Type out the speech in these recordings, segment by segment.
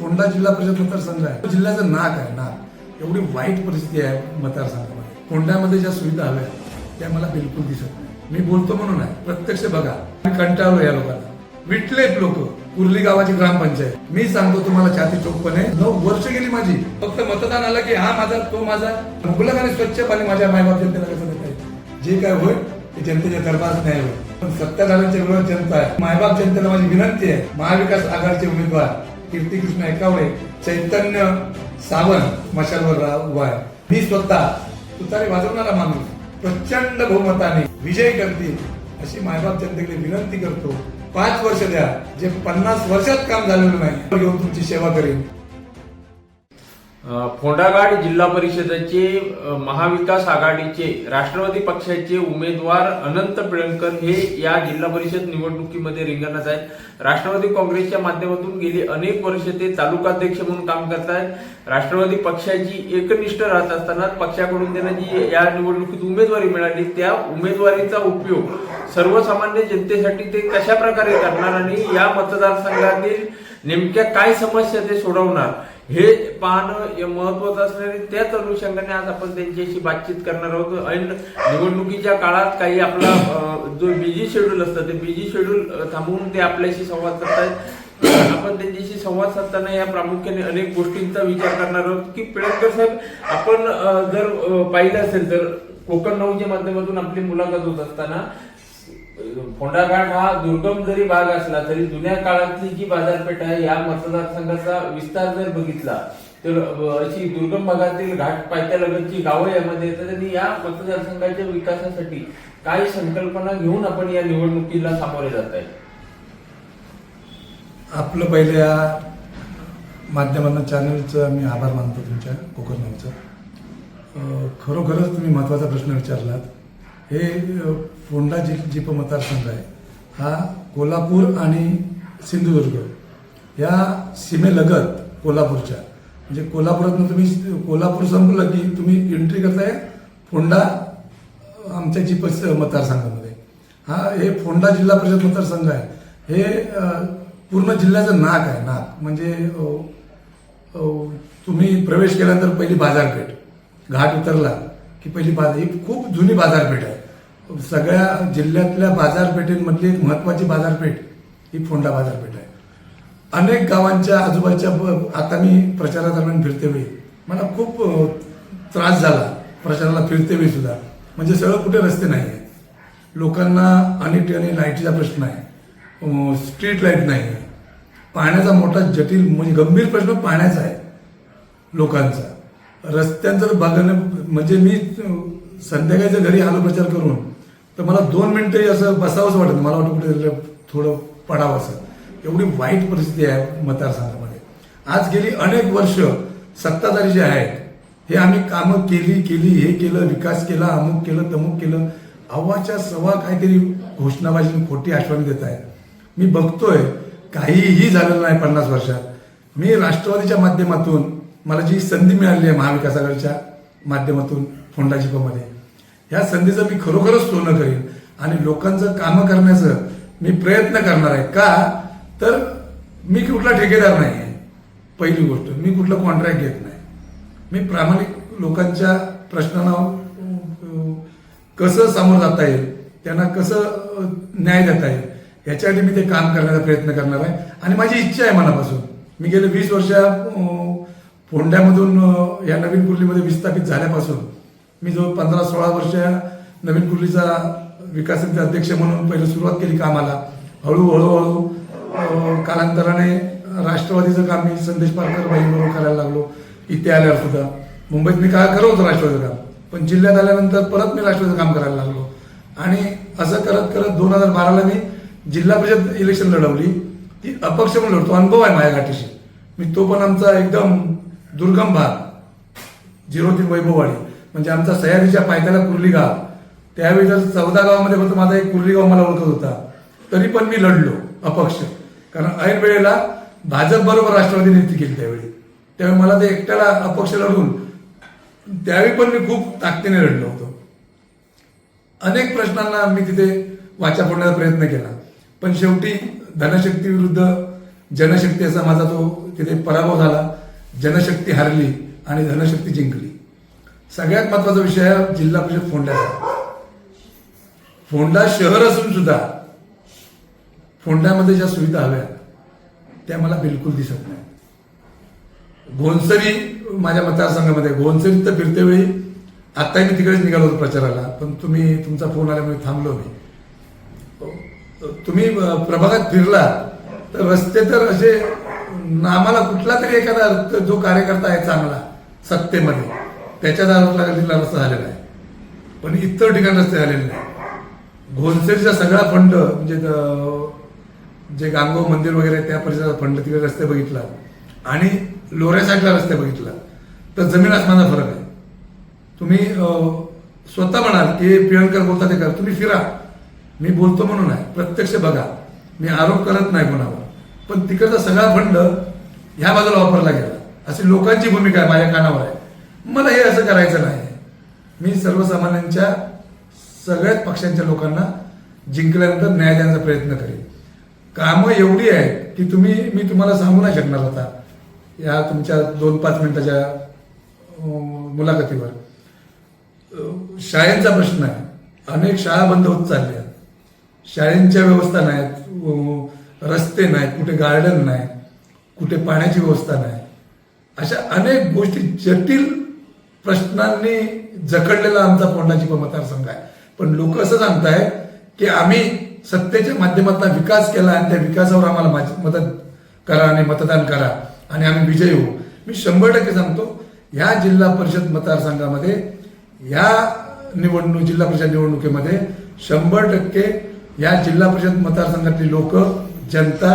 फोंडा जिल्हा परिषद मतदारसंघ आहे. जिल्ह्याचं नाक आहे नाक. एवढी वाईट परिस्थिती आहे मतदारसंघामध्ये. फोंड्यामध्ये ज्या सुविधा हव्या त्या मला बिलकुल दिसत नाही. मी बोलतो म्हणून आहे प्रत्यक्ष बघा. मी कंटाळलो या लोकांना. विटलेत लोक कुर्ली गावाची ग्रामपंचायत. मी सांगतो तुम्हाला छाती चोखपणे नऊ वर्ष गेली माझी. फक्त मतदान आलं की हा माझा तो माझा. मुबलक आणि स्वच्छ पाणी माझ्या मायबाप जनतेला कसं देत येईल? जे काय होईल ते जनतेच्या दरबारात नाही होईल. पण सत्ताधाऱ्यांच्या विरोधात जनता आहे. मायबाप जनतेला माझी विनंती आहे महाविकास आघाडीचे उमेदवार. कीर्तिकृष्ण एकावळे चैतन्य सावंत मशालवर उभा आहे. मी स्वतः तुतारी वाजवणारा माणूस प्रचंड बहुमताने विजय करतील अशी मायबाप जनतेकडे विनंती करतो. पाच वर्ष द्या. जे पन्नास वर्षात काम झालेलं नाही घेऊन तुमची सेवा करेन. फोंडाघाट जिल्हा परिषदेचे महाविकास आघाडीचे राष्ट्रवादी पक्षाचे उमेदवार अनंत पिळणकर हे या जिल्हा परिषद निवडणुकीमध्ये रिंगणात आहेत. राष्ट्रवादी काँग्रेसच्या माध्यमातून गेली अनेक वर्ष ते तालुकाध्यक्ष म्हणून काम करत आहेत राष्ट्रवादी पक्षाची एकनिष्ठ राहत असताना पक्षाकडून त्यांना जी या निवडणुकीत उमेदवारी मिळाली त्या उमेदवारीचा उपयोग सर्वसामान्य जनतेसाठी ते कशा प्रकारे करणार आणि या मतदारसंघातील नेमक्या काय समस्या ते सोडवणार हे पाहणं महत्वाचं असल्याने त्याच अनुषंगाने आज आपण त्यांच्याशी बातचीत करणार आहोत. ऐन निवडणुकीच्या काळात काही आपला जो बिझी शेड्यूल असतं ते बिझी शेड्यूल थांबवून ते आपल्याशी संवाद साधतायत. आपण त्यांच्याशी संवाद साधताना या प्रामुख्याने अनेक गोष्टींचा विचार करणार आहोत. की पिळणकर साहेब आपण जर पाहिलं असेल तर कोकण नऊच्या माध्यमातून आपली मुलाखत होत असताना फोंडाघाट हा दुर्गम जरी भाग असला तरी जुन्या काळातली जी बाजारपेठ आहे या मतदारसंघाचा विस्तार जर बघितला तर अशी दुर्गम भागातील घाट पायथ्यालगतची गावं यामध्ये येतात आणि या मतदारसंघाच्या विकासासाठी काय संकल्पना घेऊन आपण या निवडणुकीला सामोरे जात आहे आपलं पहिल्या माध्यमांना चॅनलचं मी आभार मानतो तुमच्या कोकणचं. खरोखरच तुम्ही महत्त्वाचा प्रश्न विचारलात. हे फोंडा जि जिप मतदारसंघ आहे. हा कोल्हापूर आणि सिंधुदुर्ग या सीमेलगत कोल्हापूरच्या. म्हणजे कोल्हापुरातून तुम्ही कोल्हापूर संपलं की तुम्ही एंट्री करताय फोंडा आमच्या जी मतदारसंघामध्ये. हा हे फोंडा जिल्हा परिषद मतदारसंघ आहे. हे पूर्ण जिल्ह्याचं नाक आहे नाक. म्हणजे तुम्ही प्रवेश केल्यानंतर पहिली बाजारपेठ. घाट उतरला की पहिली बाजार ही खूप जुनी बाजारपेठ आहे. सगळ्या जिल्ह्यातल्या बाजारपेठेंमधली एक महत्वाची बाजारपेठ ही फोंडा बाजारपेठ आहे. अनेक गावांच्या आजूबाजूच्या ब- आता मी प्रचारादरम्यान फिरते वेळी. मला खूप त्रास झाला. प्रचाराला फिरते वेळी सुद्धा. म्हणजे सगळं कुठे रस्ते नाही आहेत. लोकांना अनेक ठिकाणी लाईटीचा प्रश्न आहे. स्ट्रीट लाइट नाही आहे. पाण्याचा मोठा जटिल म्हणजे गंभीर प्रश्न पाण्याचा आहे. लोकांचा. रस्त्यांचं बघणं म्हणजे मी संध्याकाळीच्या घरी आलो प्रचार करून. तर मला दोन मिनिटं असं बसावंच वाटत मला वाटतं कुठे थोडं पडावं असं एवढी वाईट परिस्थिती आहे मतदारसंघामध्ये. आज गेली अनेक वर्ष सत्ताधारी जे आहेत हे आम्ही कामं केली केली हे केलं विकास केला अमुक केलं तमुक केलं. अव्वाच्या सव्वा काहीतरी घोषणाबाजी खोटी आश्वासन देत आहे मी बघतोय काहीही झालेलं नाही पन्नास वर्षात. मी राष्ट्रवादीच्या माध्यमातून मला जी संधी मिळाली आहे महाविकास आघाडीच्या माध्यमातून फोंडाचिपामध्ये ह्या संधीचं मी खरोखरच सोनं करीन. आणि लोकांचं कामं करण्याचं मी प्रयत्न करणार आहे. का? तर मी कुठला ठेकेदार नाही आहे. पहिली गोष्ट मी कुठलं कॉन्ट्रॅक्ट घेत नाही. मी प्रामाणिक लोकांच्या प्रश्नांना कसं सामोरं जाता येईल त्यांना कसं न्याय देता येईल ह्याच्यासाठी मी ते काम करण्याचा प्रयत्न करणार आहे. आणि माझी इच्छा आहे मनापासून. मी गेले वीस वर्ष फोंड्यामधून या नवीन कुर्लीमध्ये विस्थापित झाल्यापासून मी जो पंधरा सोळा वर्ष नवीन कुर्लीचा विकास अध्यक्ष म्हणून पहिले सुरुवात केली कामाला. हळू हळूहळू कालांतराने राष्ट्रवादीचं काम मी संदेश पारकर बरोबर करायला लागलो. इथे आल्यावर सुद्धा. मुंबईत मी काय करत होतो राष्ट्रवादीचं काम? पण जिल्ह्यात आल्यानंतर परत मी राष्ट्रवादीचं काम करायला लागलो. आणि असं करत करत दोन हजार बाराला मी जिल्हा परिषद इलेक्शन लढवली. ती अपक्ष म्हणून लढतो. अनुभव आहे माझ्या गाठीशी. मी तो पण आमचा एकदम दुर्गम भाग. झिरो तीन वैभववाडी. म्हणजे आमचा सह्याद्रीच्या पायथ्याला कुर्ली गाव त्यावेळी जर चौदा गावामध्ये फक्त माझा एक कुर्ली गाव मला ओळखत होता. तरी पण मी लढलो अपक्ष. कारण ऐन वेळेला भाजप बरोबर राष्ट्रवादी युती केली त्यावेळी. त्यावेळी मला ते एकट्याला अपक्ष लढून त्यावेळी पण मी खूप ताकदीने लढलो होतो. अनेक प्रश्नांना मी तिथे वाचा फोडण्याचा प्रयत्न केला. पण शेवटी धनशक्ती विरुद्ध जनशक्तीचा माझा तो तिथे पराभव झाला. जनशक्ती हरली आणि धनशक्ती जिंकली. सगळ्यात महत्त्वाचा विषय आहे जिल्हा परिषद फोंड्याचा फोंडा शहर असून सुद्धा फोंड्यामध्ये ज्या सुविधा हव्या त्या मला बिलकुल दिसत नाही घोणसरी माझ्या मतदारसंघामध्ये घोणसरी तर फिरते वेळी आत्ताही मी तिकडेच निघालो होतो प्रचाराला पण तुम्ही तुमचा फोन आल्यामुळे थांबलो मी. तुम्ही प्रभागात फिरला तर रस्ते तर असे आम्हाला कुठला तरी एखादा जो कार्यकर्ता आहे चांगला सत्तेमध्ये. त्याच्या दारातला तिथला रस्ता झालेला आहे. पण इतर ठिकाण रस्ते झालेले नाही. घोणसरीचा सगळा फंड म्हणजे जे गांगो मंदिर वगैरे आहे त्या परिसराचा फंड तिकडे रस्ते बघितला. आणि लोऱ्या साईडला रस्ते बघितला. तर जमीन आसमानाचा फरक आहे. तुम्ही स्वतः म्हणाल की प्रियंकर बोलता ते करा. तुम्ही फिरा. मी बोलतो म्हणून आहे प्रत्यक्ष बघा. मी आरोप करत नाही कोणावर. पण तिकडचा सगळा फंड ह्या बाजूला वापरला गेला. अशी लोकांची भूमिका आहे माझ्या कानावर आहे. मला हे असं करायचं नाही. मी सर्वसामान्यांच्या सगळ्याच पक्षांच्या लोकांना जिंकल्यानंतर न्याय देण्याचा प्रयत्न करेन. कामं एवढी आहेत की तुम्ही मी तुम्हाला सांगू नाही शकणार आता या तुमच्या दोन पाच मिनिटाच्या मुलाखतीवर. शाळेंचा प्रश्न आहे. अनेक शाळा बंद होत चालल्या शाळेंच्या व्यवस्था नाहीत. रस्ते नाहीत. कुठे गार्डन नाही. कुठे पाण्याची व्यवस्था नाही. अशा अनेक गोष्टी जटिल प्रश्नांनी जखडलेला आमचा फोंडाची मतदारसंघ आहे. पण लोक असं सांगतायत की आम्ही सत्तेच्या माध्यमातून विकास केला आणि त्या विकासावर आम्हाला मदत करा आणि मतदान करा आणि आम्ही विजयी होऊ. मी शंभर टक्के सांगतो या जिल्हा परिषद मतदारसंघामध्ये या निवडणूक जिल्हा परिषद निवडणुकीमध्ये शंभर टक्के या जिल्हा परिषद मतदारसंघातली लोक जनता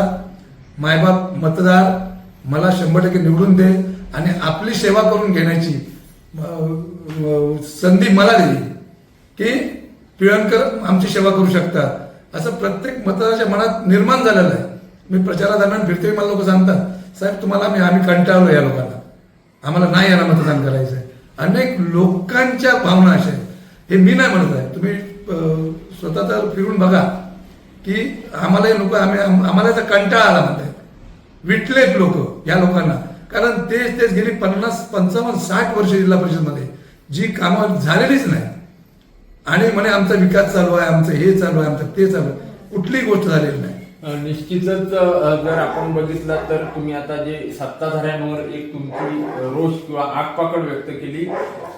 मायबाप मतदार मला शंभर टक्के निवडून दे आणि आपली सेवा करून घेण्याची संधी मला दिली की पिळणकर आमची सेवा करू शकतात. असं प्रत्येक मतदाराच्या मनात निर्माण झालेलं आहे. मी प्रचारादरम्यान फिरतोय मला लोक सांगतात साहेब तुम्हाला मी आम्ही कंटाळलो या लोकांना. आम्हाला नाही यांना मतदान करायचं आहे. अनेक लोकांच्या भावना अशा आहेत. हे मी नाही म्हणत आहे. तुम्ही स्वतः तर फिरून बघा की आम्हाला हे लोक आम्ही आम्हाला याचा कंटाळा आला म्हणतात. विटलेत लोक या लोकांना. कारण तेच तेच गेली पन्नास पंचावन्न साठ वर्ष जिल्हा परिषदमध्ये. जी कामं झालेलीच नाही. आणि म्हणे आमचा विकास चालू आहे आमचं हे चालू आहे आमचं ते चालू आहे. कुठलीही गोष्ट झालेली नाही. निश्चितच जर आपण बघितलं तर तुम्ही आता जे सत्ताधाऱ्यांवर एक तुमची रोष किंवा आगपाकड व्यक्त केली.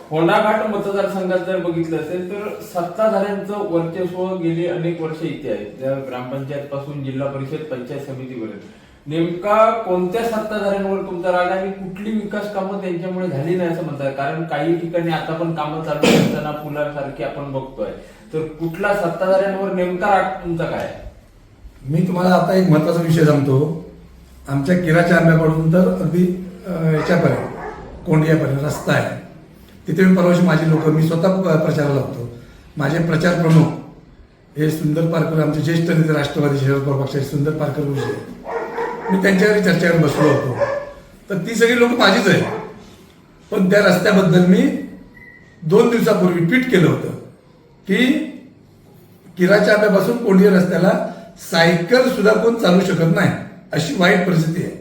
होंडाघाट मतदारसंघात जर बघितलं असेल तर सत्ताधाऱ्यांचं वर्चस्व गेली अनेक वर्ष इथे आहे. ग्रामपंचायत पासून जिल्हा परिषद पंचायत समितीपर्यंत. नेमका कोणत्या सत्ताधाऱ्यांवर तुमचा राग आहे? आणि कुठली विकास कामं त्यांच्यामुळे झाली नाही असं म्हणतात. कारण काही ठिकाणी आता पण कामं चालू असताना फुलांसारखी आपण बघतोय. तर कुठला सत्ताधाऱ्यांवर नेमका राग तुमचा काय मी तुम्हाला आता एक महत्त्वाचा विषय सांगतो. आमच्या किराच्या आंब्याकडून तर अगदी याच्यापर्यंत कोंडियापर्यंत रस्ता आहे. तिथे मी परवाशी माझी लोक मी स्वतः प्रचाराला होतो. माझे प्रचार प्रमुख हे सुंदर पारकर आमचे ज्येष्ठ नेते राष्ट्रवादी शरद पक्षाचे सुंदर पारकर विषय मी त्यांच्यावर चर्चेवर बसलो होतो. तर ती सगळी लोक माझीच आहे पण त्या रस्त्याबद्दल मी दोन दिवसापूर्वी ट्विट केलं होतं की किराच्या आंब्यापासून कोंडिया रस्त्याला सायकल सुद्धा कोण चालू शकत नाही अशी वाईट परिस्थिती आहे.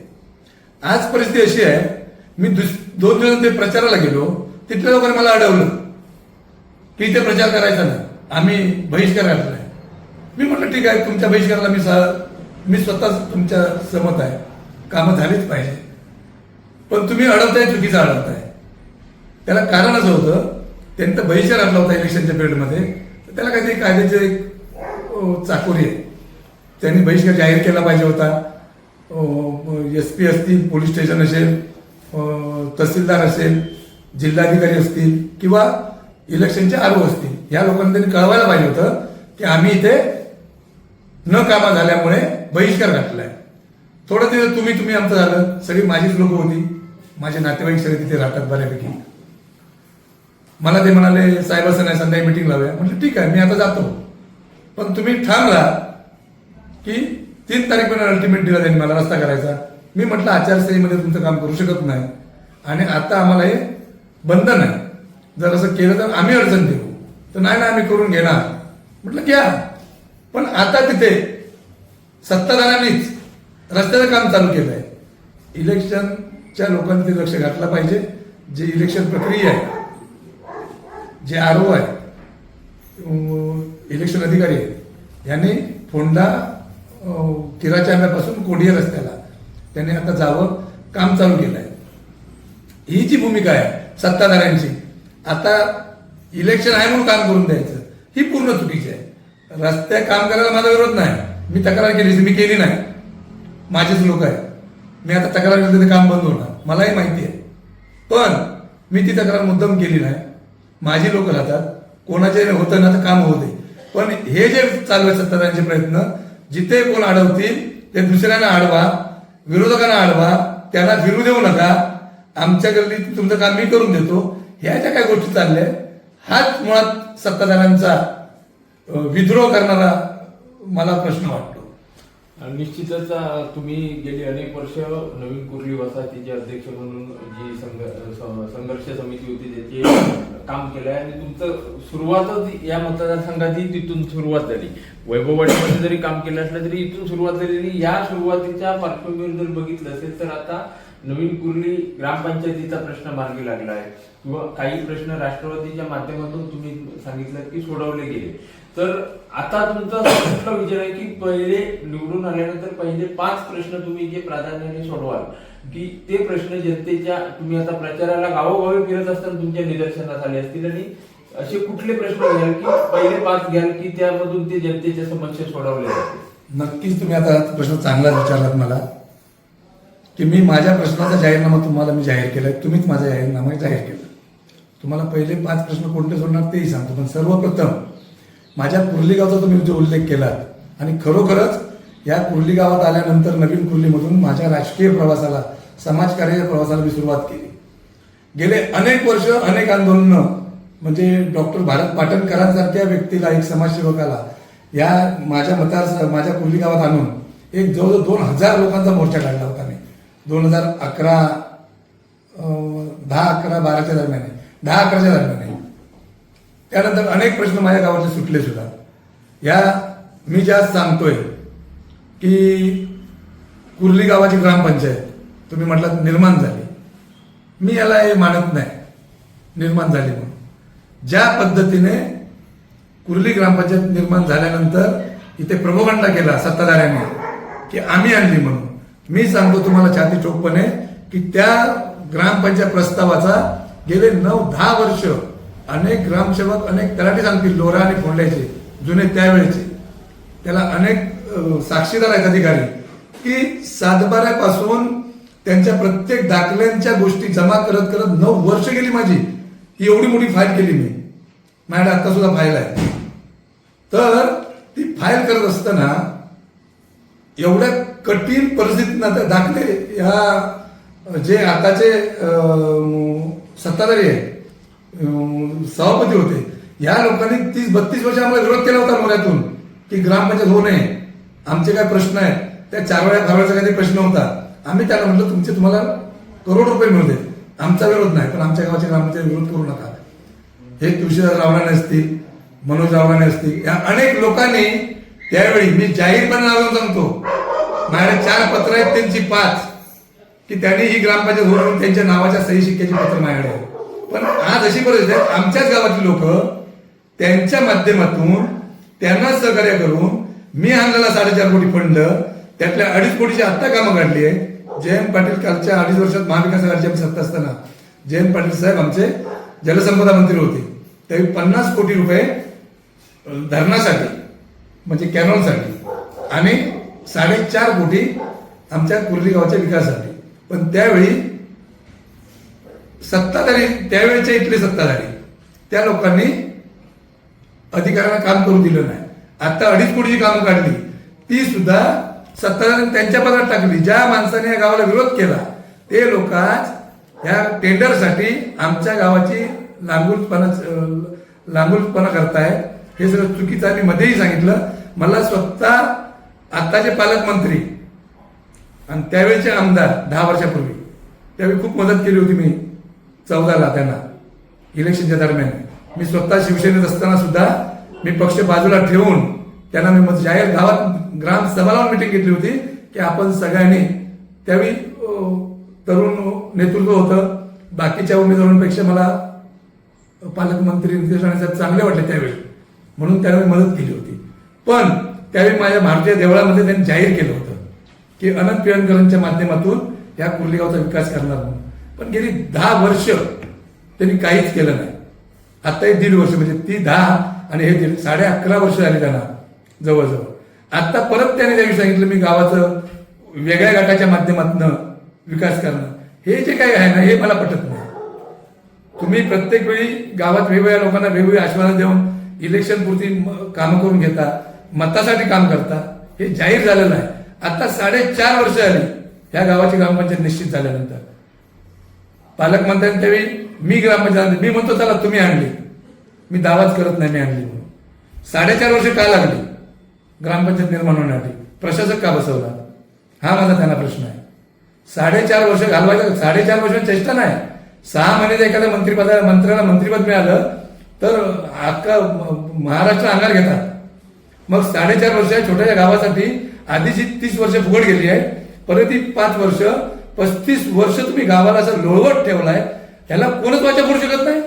आज परिस्थिती अशी आहे मी दुस दोन दिवस ते प्रचाराला गेलो तिथल्या लोकांनी मला अडवलं की इथे प्रचार करायचा नाही आम्ही बहिष्कार घातलाय मी म्हटलं ठीक आहे तुमच्या बहिष्काराला मी सह मी स्वतःच तुमच्या सहमत आहे. कामं झालीच पाहिजे. पण तुम्ही अडवताय चुकीचं अडवताय. त्याला कारण असं होतं त्यांनी तर बहिष्कार आणला होता इलेक्शनच्या पिरियडमध्ये तर त्याला काहीतरी कायद्याचे एक चाकोरी आहे. त्यांनी बहिष्कार जाहीर केला पाहिजे होता. एस पी असतील पोलीस स्टेशन असेल तहसीलदार असेल जिल्हाधिकारी असतील किंवा इलेक्शनचे आरो असतील या लोकांनी त्यांनी कळवायला पाहिजे होतं की आम्ही इथे न कामा झाल्यामुळे बहिष्कार घातलाय. थोडं दिवस तुम्ही तुम्ही आमचं झालं. सगळी माझीच लोक होती. माझे नातेवाईक सगळे तिथे राहतात बऱ्यापैकी. मला ते म्हणाले साहेब असं नाही संध्याकाळी मिटिंग लावूया. म्हटलं ठीक आहे मी आता जातो. पण तुम्ही ठाम राहा की तीन तारीखपर्यंत अल्टिमेट दिला त्यांनी मला रस्ता करायचा. मी म्हटलं आचारसंहितेमध्ये तुमचं काम करू शकत नाही. आणि आता आम्हाला हे बंधन आहे. जर असं केलं तर आम्ही अडचण देऊ. तर नाही ना आम्ही करून घेणार. म्हटलं घ्या. पण आता तिथे सत्ताधाऱ्यांनीच रस्त्याचं काम चालू केलं आहे इलेक्शनच्या लोकांनी ते लक्ष घातलं पाहिजे. जे इलेक्शन प्रक्रिया आहे जे आर ओ आहे इलेक्शन अधिकारी आहेत यांनी फोंडा किराच्या आंब्यापासून कोडिया रस्त्याला त्यांनी आता जावं काम चालू केलं आहे ही जी भूमिका आहे सत्ताधाऱ्यांची आता इलेक्शन आहे म्हणून काम करून द्यायचं ही पूर्ण चुकीची रस्ते काम करायला माझा विरोध नाही. मी तक्रार केली मी केली नाही. माझेच लोक आहेत. मी आता तक्रार केली तर काम बंद होणार. मलाही माहिती आहे. पण मी ती तक्रार मुद्दाम केली नाही. माझी लोक राहतात. कोणाचे होतं ना तर काम होऊ दे. पण हे जे चालू आहे सत्ताधाऱ्यांचे प्रयत्न जिथे कोण अडवतील ते दुसऱ्यांना अडवा विरोधकांना अडवा त्यांना फिरू देऊ नका. आमच्या गल्लीत तुमचं काम मी करून देतो. ह्या ज्या काय गोष्टी चालल्या आहेत, हाच मुळात सत्ताधाऱ्यांचा विद्रोह करणारा मला प्रश्न वाटतो. निश्चितच तुम्ही गेली अनेक वर्ष नवीन कुर्ली वसाहतीचे अध्यक्ष म्हणून जी संघर्ष समिती होती त्याचे काम केलंय. आणि तुमचं सुरुवातच या मतदारसंघातही तिथून सुरुवात झाली. वैभववाडीमध्ये जरी काम केलं असलं तरी इथून सुरुवात झालेली. या सुरुवातीच्या पार्श्वभूमीवर जर बघितलं असेल तर आता नवीन कुर्ली ग्रामपंचायतीचा प्रश्न मार्गी लागला आहे. किंवा काही प्रश्न राष्ट्रवादीच्या माध्यमातून तुम्ही सांगितलं की सोडवले गेले. तर आता तुमचा कुठला विचार आहे की पहिले निवडून आल्यानंतर पहिले पाच प्रश्न तुम्ही जे प्राधान्याने सोडवाल की ते प्रश्न जनतेच्या तुम्ही आता प्रचाराला गावोगावी फिरत असताना तुमच्या निदर्शनास आले असतील आणि असे कुठले प्रश्न घ्याल की पहिले पाच घ्याल की त्यामधून ते जनतेच्या समस्या सोडवल्या जातील? नक्कीच तुम्ही आता प्रश्न चांगलाच विचारलात मला. की मी माझ्या प्रश्नाचा जाहीरनामा तुम्हाला मी जाहीर केला तुम्हीच माझा जाहीरनामा जाहीर केला. तुम्हाला पहिले पाच प्रश्न कोणते सोडणार तेही सांगतो पण सर्वप्रथम माझ्या कुर्ली गावचा तुम्ही जो उल्लेख केलात आणि खरोखरच या कुर्ली गावात आल्यानंतर नवीन कुर्लीमधून माझ्या राजकीय प्रवासाला समाजकार्याच्या प्रवासाला मी सुरुवात केली गेले अनेक वर्ष अनेक आंदोलनं म्हणजे डॉक्टर भारत पाटणकरांसारख्या व्यक्तीला एक समाजसेवकाला या माझ्या मतदार माझ्या कुर्ली गावात आणून एक जवळजवळ दोन हजार लोकांचा मोर्चा काढला होता मी दोन हजार अकरा दहा अकरा बाराच्या दरम्यान आहे. दहा अकराच्या दरम्यान आहे. त्यानंतर अनेक प्रश्न माझ्या गावाचे सुटले सुद्धा. या मी ज्या सांगतोय की कुर्ली गावाची ग्रामपंचायत तुम्ही म्हटलात निर्माण झाली. मी याला हे मानत नाही. निर्माण झाली म्हणून. ज्या पद्धतीने कुर्ली ग्रामपंचायत निर्माण झाल्यानंतर इथे प्रभोगंडा केला सत्ताधाऱ्यांनी की आम्ही आणली म्हणून. मी सांगतो तुम्हाला छाती चोखपणे की त्या ग्रामपंचायत प्रस्तावाचा गेले नऊ दहा वर्ष अनेक ग्रामसेवक अनेक तलाठी सांगतील लोरा आणि फोंड्याचे जुने त्यावेळेचे. त्याला अनेक साक्षीदार आहेत अधिकारी. की सातबाऱ्यापासून त्यांच्या प्रत्येक दाखल्यांच्या गोष्टी जमा करत करत नऊ वर्ष गेली माझी. ही एवढी मोठी फाईल केली मी. माझ्याकडे आता सुद्धा फाईल आहे. तर ती फाईल करत असताना एवढ्या कठीण परिस्थितीत आता दाखले या जे आताचे सत्ताधारी आहेत सभापती होते. या लोकांनी तीस बत्तीस वर्ष आम्हाला विरोध केला होता मोऱ्यातून की ग्रामपंचायत होऊ नये. आमचे काय प्रश्न आहेत? त्या चार वेळा फारवायचा काही प्रश्न होता. आम्ही त्याला म्हटलं तुमचे तुम्हाला करोड रुपये मिळते आमचा विरोध नाही पण आमच्या गावाच्या ग्रामपंचायत विरोध करू नका. हे तुळशीदास रावणाने असतील मनोज रावणाने असतील या अनेक लोकांनी त्यावेळी मी जाहीरपणे नाव सांगतो माझ्या चार पत्र आहेत त्यांची पाच की त्यांनी ही ग्रामपंचायत होऊन त्यांच्या नावाच्या सही शिक्क्याची पत्र माझ्याकडे पण आज अशी परिस्थिती आहे आमच्याच गावातील लोक त्यांच्या माध्यमातून त्यांना सहकार्य करून मी आणलेला साडेचार कोटी फंड त्यातल्या अडीच कोटीची आत्ता कामं काढली आहे. जयंत पाटील कालच्या अडीच वर्षात महाविकास आघाडीची आमची सत्ता असताना जयंत पाटील साहेब आमचे जलसंपदा मंत्री होते. त्यावेळी पन्नास कोटी रुपये धरणासाठी म्हणजे कॅनॉलसाठी आणि साडेचार कोटी आमच्या कुर्ली गावाच्या विकासासाठी. पण त्यावेळी सत्ताधारी त्यावेळेच्या इथले सत्ताधारी. त्या लोकांनी अधिकाऱ्यांना काम करू दिलं नाही. आता अडीच कोटीची कामं काढली. ती सुद्धा सत्ताधाऱ्यांनी त्यांच्या पदात टाकली. ज्या माणसाने या गावाला विरोध केला ते लोक आज ह्या टेंडरसाठी आमच्या गावाची लांगुलपणा लांगुलपणा करतायत. हे सगळं चुकीचं आणि मध्येही सांगितलं. मला स्वतः आत्ताचे पालकमंत्री आणि त्यावेळेचे आमदार दहा वर्षापूर्वी. त्यावेळी खूप मदत केली होती मी. चौदाला त्यांना. इलेक्शनच्या दरम्यान. मी स्वतः शिवसेनेत असताना सुद्धा मी पक्ष बाजूला ठेवून त्यांना मी मत जाहीर गावात ग्रामसभाला मीटिंग मिटिंग घेतली होती की आपण सगळ्यांनी त्यावेळी तरुण नेतृत्व होतं. बाकीच्या उमेदवारांपेक्षा मला पालकमंत्री नितेश राणे साहेब चांगले वाटले त्यावेळी. म्हणून त्यावेळी मदत केली होती. पण त्यावेळी माझ्या भारतीय देवळामध्ये त्यांनी जाहीर केलं होतं की अनंत पिळणकरांच्या माध्यमातून या कुर्लीगावचा विकास करणार म्हणून. पण गेली दहा वर्ष त्यांनी काहीच केलं नाही. आत्ताही दीड वर्ष म्हणजे ती दहा आणि हे दीड साडे अकरा वर्ष झाली त्यांना जवळजवळ. आत्ता परत त्याने त्यावेळी सांगितलं मी गावाचं वेगळ्या गटाच्या माध्यमातून विकास करणं. हे जे काही आहे ना हे मला पटत नाही. तुम्ही प्रत्येक वेळी गावात वेगवेगळ्या लोकांना वेगवेगळी आश्वासन देऊन इलेक्शन पुरती कामं करून घेता मतासाठी काम करता हे जाहीर झालेलं आहे आता साडेचार वर्ष आली ह्या गावाची ग्रामपंचायत निश्चित झाल्यानंतर. पालकमंत्र्यांनी त्यावेळी मी ग्रामपंचायत मी म्हणतो चला तुम्ही आणली. मी दावाच करत नाही मी आणली म्हणून. साडेचार वर्ष का लागली? ग्रामपंचायत निर्माण होण्यासाठी. प्रशासक का बसवला? हा माझा त्यांना प्रश्न आहे. साडेचार वर्ष घालवायचं साडेचार वर्ष चेष्टा नाही. सहा महिन्यात एखाद्या मंत्रिपदा मंत्र्याला मंत्रिपद मिळालं तर अख्खा महाराष्ट्र अंगार घेतात. मग साडेचार वर्ष छोट्याशा गावासाठी आधीची तीस वर्ष फुगड गेली आहे. परत ती पाच वर्ष पस्तीस वर्ष तुम्ही गावाला असं लोळवट ठेवलाय ह्याला कोणच वाचा करू शकत नाही?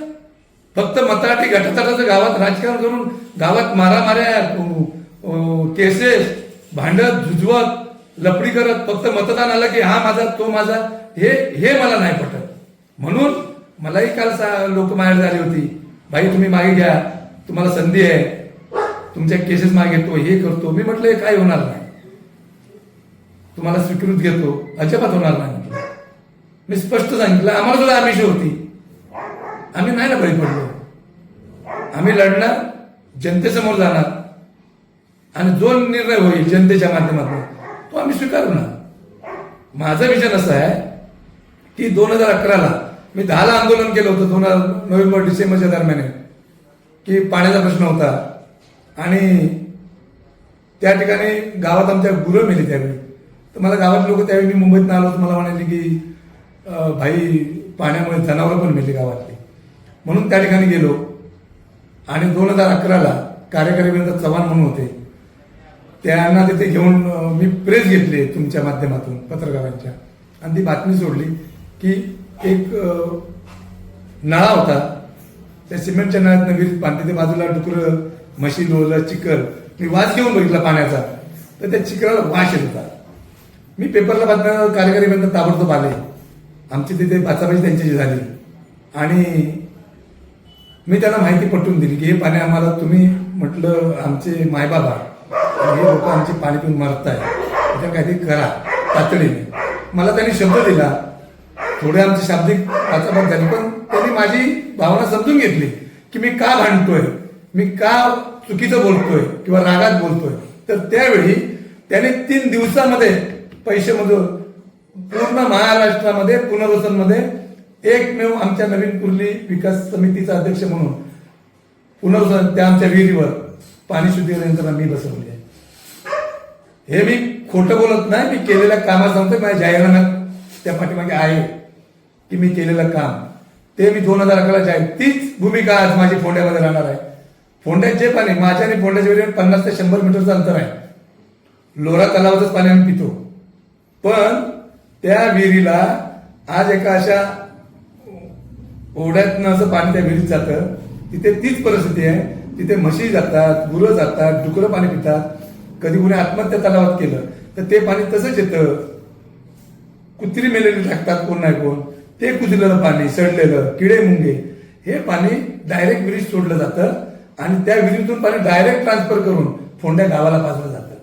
फक्त मताठी गटातटाचं गावात राजकारण करून गावात मारामाऱ्या केसेस भांडत झुजवत लपडी करत फक्त मतदान आलं की हा माझा तो माझा हे हे मला नाही पटत. म्हणून मलाही काल लोक माहेर झाली होती. भाई तुम्ही मागे घ्या. तुम्हाला संधी आहे. तुमच्या केसेस मागे घेतो हे करतो. मी म्हटलं हे काय होणार नाही. तुम्हाला स्वीकृत घेतो. अजिबात होणार नाही. मी स्पष्ट सांगितलं आम्हाला सुद्धा आमिष होती. आम्ही नाही ना बळी पडलो. आम्ही लढणार जनतेसमोर जाणार. आणि जो निर्णय होईल जनतेच्या माध्यमातून तो आम्ही स्वीकारणार. माझा विजन असा आहे की दोन हजार अकराला मी दहाला आंदोलन केलं होतं दोन हजार नोव्हेंबर डिसेंबरच्या दरम्यान. की पाण्याचा प्रश्न होता. आणि त्या ठिकाणी गावात आमच्या गुरं मेली त्यावेळी. तर मला गावात लोक त्यावेळी मी मुंबईत आलो तर मला म्हणाले की भाई पाण्यामुळे जनावरं पण मेली गावातली. म्हणून त्या ठिकाणी गेलो. आणि दोन हजार अकराला कार्यकारी चव्हाण म्हणून होते. त्यांना तिथे घेऊन मी प्रेस घेतली तुमच्या माध्यमातून पत्रकारांच्या. आणि ती बातमी सोडली की एक नळा होता. त्या सिमेंटच्या नळ्यात नवीन पाणी ते बाजूला डुकरं म्हशी लोळलं चिखल. मी वास घेऊन बघितला पाण्याचा. तर त्या चिखलाला वास येत होता. मी पेपरला बातम्या कार्यकारी अभियंता ताबडतोब आले. आमची तिथे बाचाबाची त्यांच्याशी झाली. आणि मी त्यांना माहिती पटवून दिली की हे पाणी आम्हाला तुम्ही म्हटलं आमचे मायबाबा हे लोक आमचे पाणी पिऊन मरत आहे त्याच्यावर काहीतरी करा तातडीने. मला त्यांनी शब्द दिला. थोडे आमची शाब्दिक वाचापात झाली पण त्यांनी माझी भावना समजून घेतली की मी का भांडतोय मी का चुकीचं बोलतोय किंवा रागात बोलतोय. तर त्यावेळी त्याने तीन दिवसामध्ये पैशामधून पूर्ण महाराष्ट्रामध्ये पुनर्वसनमध्ये एकमेव आमच्या नवीन कुर्ली विकास समितीचा अध्यक्ष म्हणून पुनर्वसन त्या आमच्या विहिरीवर पाणी शुद्धीकरण यंत्रणा मी बसवली आहे. हे मी खोटं बोलत नाही मी केलेल्या कामा सांगतोय माझ्या जाहीरनाम्यात त्या पाठीमागे आहे की मी केलेलं काम. ते मी दोन हजार अकराच्या जाहीर तीच भूमिका आज माझी फोंड्यामध्ये राहणार आहे. फोंड्यात जे पाणी माझ्या आणि फोंड्याच्या वेळेवर पन्नास ते शंभर मीटरचं अंतर आहे. लोरा तलावाचंच पाणी आम्ही पितो. पण त्या विहिरीला आज एका अशा ओढ्यातनं असं पाणी त्या विहिरीत जातं. तिथे तीच परिस्थिती आहे. तिथे म्हशी जातात गुरं जातात डुकरं पाणी पितात. कधी कुणी आत्महत्या तलावात केलं तर ते पाणी तसंच येतं. कुत्री मेलेली टाकतात कोण नाही कोण. ते कुजलेलं पाणी सडलेलं किडे मुंगे हे पाणी डायरेक्ट विहिरीत सोडलं जातं आणि त्या विहिरीतून पाणी डायरेक्ट ट्रान्सफर करून फोंड्या गावाला पाजलं जातं.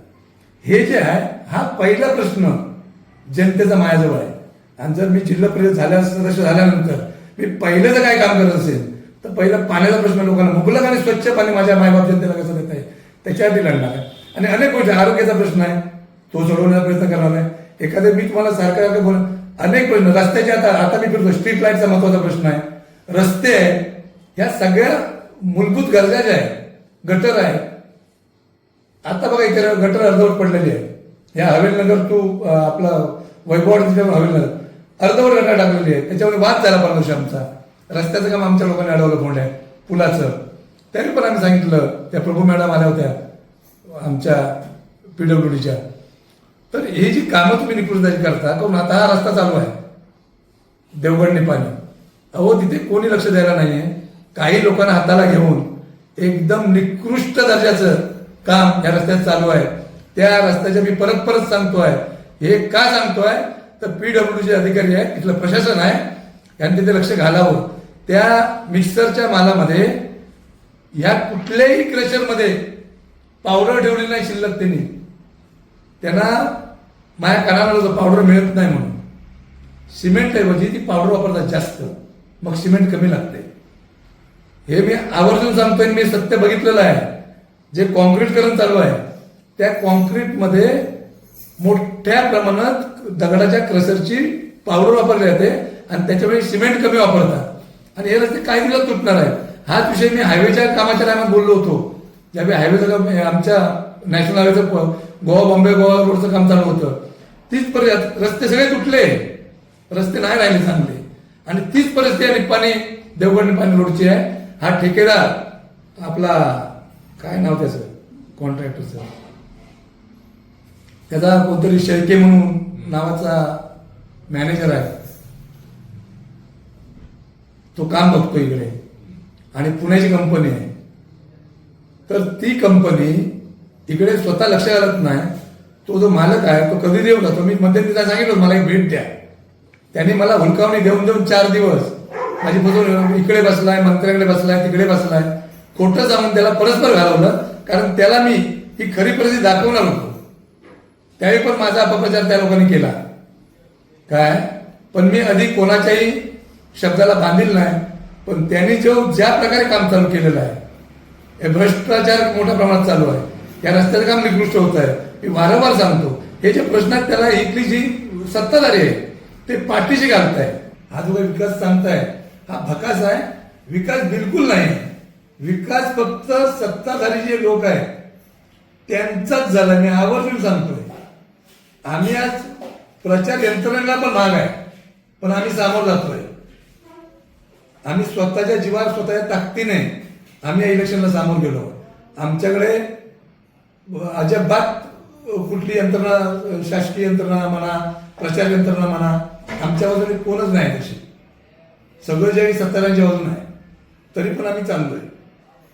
हे जे आहे हा पहिला प्रश्न जनतेचा माझ्याजवळ आहे. आणि जर मी जिल्हा परिषद झाल्या सदस्य झाल्यानंतर मी पहिलं जर काय काम करत असेल तर पहिलं पाण्याचा प्रश्न लोकांना मुबलक आणि स्वच्छ पाणी माझ्या मायबाप जनतेला कसं देत आहे त्याच्यासाठी लढणार आहे. आणि अनेक गोष्टी आरोग्याचा प्रश्न आहे. तो सोडवण्याचा प्रयत्न करणार आहे. एखाद्या मी तुम्हाला सारखं सारखं बोल अनेक प्रश्न रस्त्याचे आता आता मी फिरतो स्ट्रीट लाईटचा महत्त्वाचा प्रश्न आहे. रस्ते आहे. ह्या सगळ्या मूलभूत गरजा ज्या आहेत गटर आहे. आता बघा इथे गटर अर्धवट पडलेली आहे. या हवेलनगर टू आपला वैभववाडी तिथे हवेलनगर अर्धवर गटा टाकलेली आहे. त्याच्यामुळे वाद झाला परवा दिवशी आमचा. रस्त्याचं काम आमच्या लोकांनी अडवलं आहे पुलाचं. तरी पण आम्ही सांगितलं त्या प्रभू मॅडम आल्या होत्या आमच्या पीडब्ल्यूडीच्या. तर हे जी कामं तुम्ही निकृष्टाची करता करून आता हा रस्ता चालू आहे. देवगड निपाणी. अहो तिथे कोणी लक्ष द्यायला नाही आहे काही लोकांना हाताला घेऊन एकदम निकृष्ट दर्जाचं काम या रस्त्यात चालू आहे. त्या रस्त्याच्या मी परत परत सांगतो आहे हे का सांगतोय? तर पीडब्ल्यूचे अधिकारी आहेत तिथलं प्रशासन आहे यांनी तिथे लक्ष घालावं. त्या मिक्सरच्या मालामध्ये या कुठल्याही क्रेशरमध्ये पावडर ठेवली नाही शिल्लक त्यांनी. त्यांना माझ्या कानाला पावडर मिळत नाही म्हणून. सिमेंट ऐवजी ती पावडर वापरतात जास्त. मग सिमेंट कमी लागते. हे मी आवर्जून सांगतोय मी सत्य बघितलेलं आहे. जे कॉन्क्रीटकरण चालू आहे त्या कॉन्क्रीटमध्ये मोठ्या प्रमाणात दगडाच्या क्रसरची पावडर वापरली जाते आणि त्याच्यामुळे सिमेंट कमी वापरतात. आणि हे रस्ते काही दिवस तुटणार आहेत. हाच विषय मी हायवेच्या कामाच्या टायमात बोललो होतो. ज्यावेळी हायवेचं काम आमच्या नॅशनल हायवेचं गोवा बॉम्बे गोवा रोडचं काम चालू होतं. तीच परिस्थिती रस्ते सगळे तुटले. रस्ते नाही राहिले चांगले. आणि तीच परिस्थिती आहे पाणी देवगड पाणी रोडची आहे. हा ठेकेदार आपला काय नाव त्याचं? कॉन्ट्रॅक्टरचं त्याचा कोणतरी शेळके म्हणून नावाचा मॅनेजर आहे. तो काम बघतो इकडे. आणि पुण्याची कंपनी आहे. तर ती कंपनी इकडे स्वतः लक्ष घालत नाही. तो जो मालक आहे तो कधी देऊ जातो? मी मध्यंतरीला सांगितलं मला एक भेट द्या. त्यांनी मला हुलकावणी देऊन देऊन चार दिवस माझी बसून इकडे बसलाय मंत्र्याकडे बसलाय तिकडे बसलाय. खोटं जाऊन त्याला परस्पर घालवलं कारण त्याला मी ही खरी परिस्थिती दाखवणार होतो. त्यावेळी पण माझा अपप्रचार त्या लोकांनी केला. काय? पण मी अधिक कोणाच्याही शब्दाला बांधील नाही पण त्यांनी जो ज्या प्रकारे काम चालू केलेलं आहे हे भ्रष्टाचार मोठ्या प्रमाणात चालू आहे. या रस्त्याचं काम निकृष्ट होत आहे. मी वारंवार सांगतो हे जे प्रश्न आहेत त्याला इथली जी सत्ताधारी आहे ते पाठीशी घालताय. हा जो काही विकास सांगताय हा भकास आहे. विकास बिलकुल नाही आहे. विकास फक्त सत्ताधारी जे लोक आहेत त्यांचाच झाला. मी आवर्जून सांगतोय. आम्ही आज प्रचार यंत्रणेला पण भाग आहे पण आम्ही सामोर जातोय. आम्ही स्वतःच्या जीवावर स्वतःच्या ताकदीने आम्ही या इलेक्शनला सामोर गेलो. आमच्याकडे अजिबात कुठली यंत्रणा शासकीय यंत्रणा म्हणा प्रचार यंत्रणा म्हणा आमच्या बाजूने कोणच नाही तशी. सगळं जग सत्तारांच्या बाजून आहे. तरी पण आम्ही चाललोय.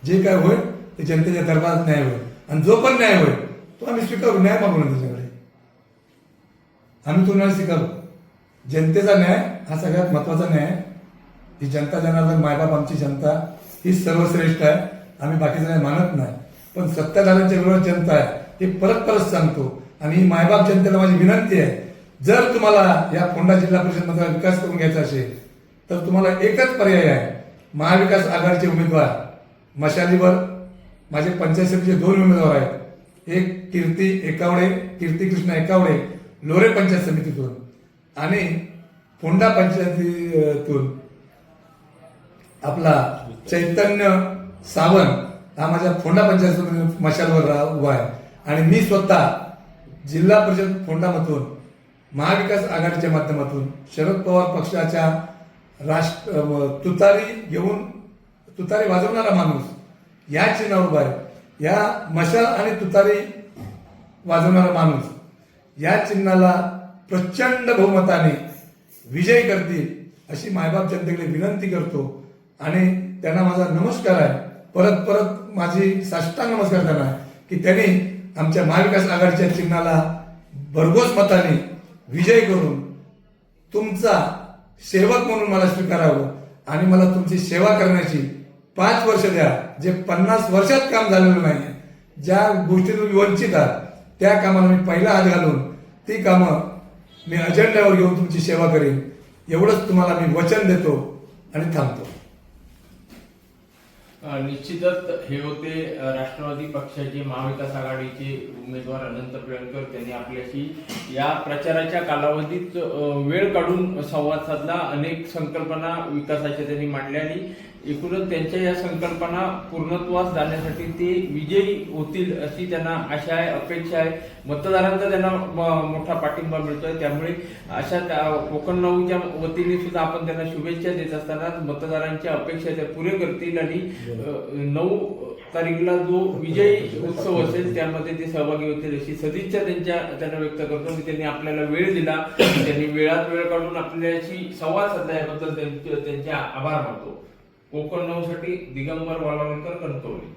जे काय होईल ते जनतेच्या दरबारात न्याय होईल. आणि जो पण न्याय होईल तो आम्ही स्वीकारू न्याय मागून आम्ही तुम्हाला न्याय जनतेचा न्याय हा सगळ्यात महत्त्वाचा न्याय आहे. ही जनता जनार्दन मायबाप आमची जनता. ही सर्वश्रेष्ठ आहे. आम्ही बाकीचं काही मानत नाही. पण सत्ताधाऱ्यांच्या विरोधात जनता आहे. हे परत परत सांगतो. आणि ही मायबाप जनतेला माझी विनंती आहे. जर तुम्हाला या फोंडा जिल्हा परिषद विकास करून घ्यायचा असेल तर तुम्हाला एकच पर्याय आहे. महाविकास आघाडीचे उमेदवार मशालीवर माझे पंचायत समितीचे दोन उमेदवार आहेत. एक कीर्ती एकावडे कीर्ती कृष्ण एकावडे. लोरे पंचायत समितीतून आणि फोंडा पंचायतीतून आपला चैतन्य सावंत हा माझ्या फोंडा पंचायत समिती मशालवर रा- उभा आहे. आणि मी स्वतः जिल्हा परिषद फोंडामधून महाविकास आघाडीच्या माध्यमातून शरद पवार पक्षाच्या राष्ट्र तुतारी घेऊन तुतारी वाजवणारा माणूस या चिन्हावर उभा आहे. या मशाल आणि तुतारी वाजवणारा माणूस या चिन्हाला प्रचंड बहुमताने विजय करतील अशी मायबाप जनतेकडे विनंती करतो. आणि त्यांना माझा नमस्कार आहे. परत परत माझी साष्टांग नमस्कार त्यांना आहे. की त्यांनी आमच्या महाविकास आघाडीच्या चिन्हाला भरघोस मताने विजय करून तुमचा सेवक म्हणून मला स्वीकारावं आणि मला तुमची सेवा करण्याची पाच वर्ष द्या. जे पन्नास वर्षात काम झालेलं नाही ज्या गोष्टीतून वंचित आहात त्या कामाला मी पहिला हात घालून ती कामं मी अजेंड्यावर घेऊन तुमची सेवा करेन. एवढंच तुम्हाला मी वचन देतो आणि थांबतो. निश्चितच हे होते राष्ट्रवादी पक्षाचे महाविकास आघाडीचे उमेदवार अनंत पिळणकर त्यांनी आपल्याशी या प्रचाराच्या कालावधीत वेळ काढून संवाद साधला. अनेक संकल्पना विकासाच्या त्यांनी मांडल्या आणि एकूणच त्यांच्या या संकल्पना पूर्णत्वास जाण्यासाठी ते विजयी होतील अशी त्यांना आशा आहे अपेक्षा आहे. मतदारांचा त्यांना मोठा पाठिंबा मिळतोय. त्यामुळे अशा कोकण नऊच्या वतीने सुद्धा आपण त्यांना शुभेच्छा देत असताना मतदारांच्या अपेक्षा त्या पुरे करतील आणि नऊ तारीखला जो विजयी उत्सव असेल त्यामध्ये ते सहभागी होतील अशी सदिच्छा त्यांच्या त्यांना व्यक्त करतो. की त्यांनी आपल्याला वेळ दिला. त्यांनी वेळात वेळ काढून आपल्याशी संवाद साधला याबद्दल त्यांचे आभार मानतो. कोकण नऊसाठी दिगंबर वाळवणकर कणकवली.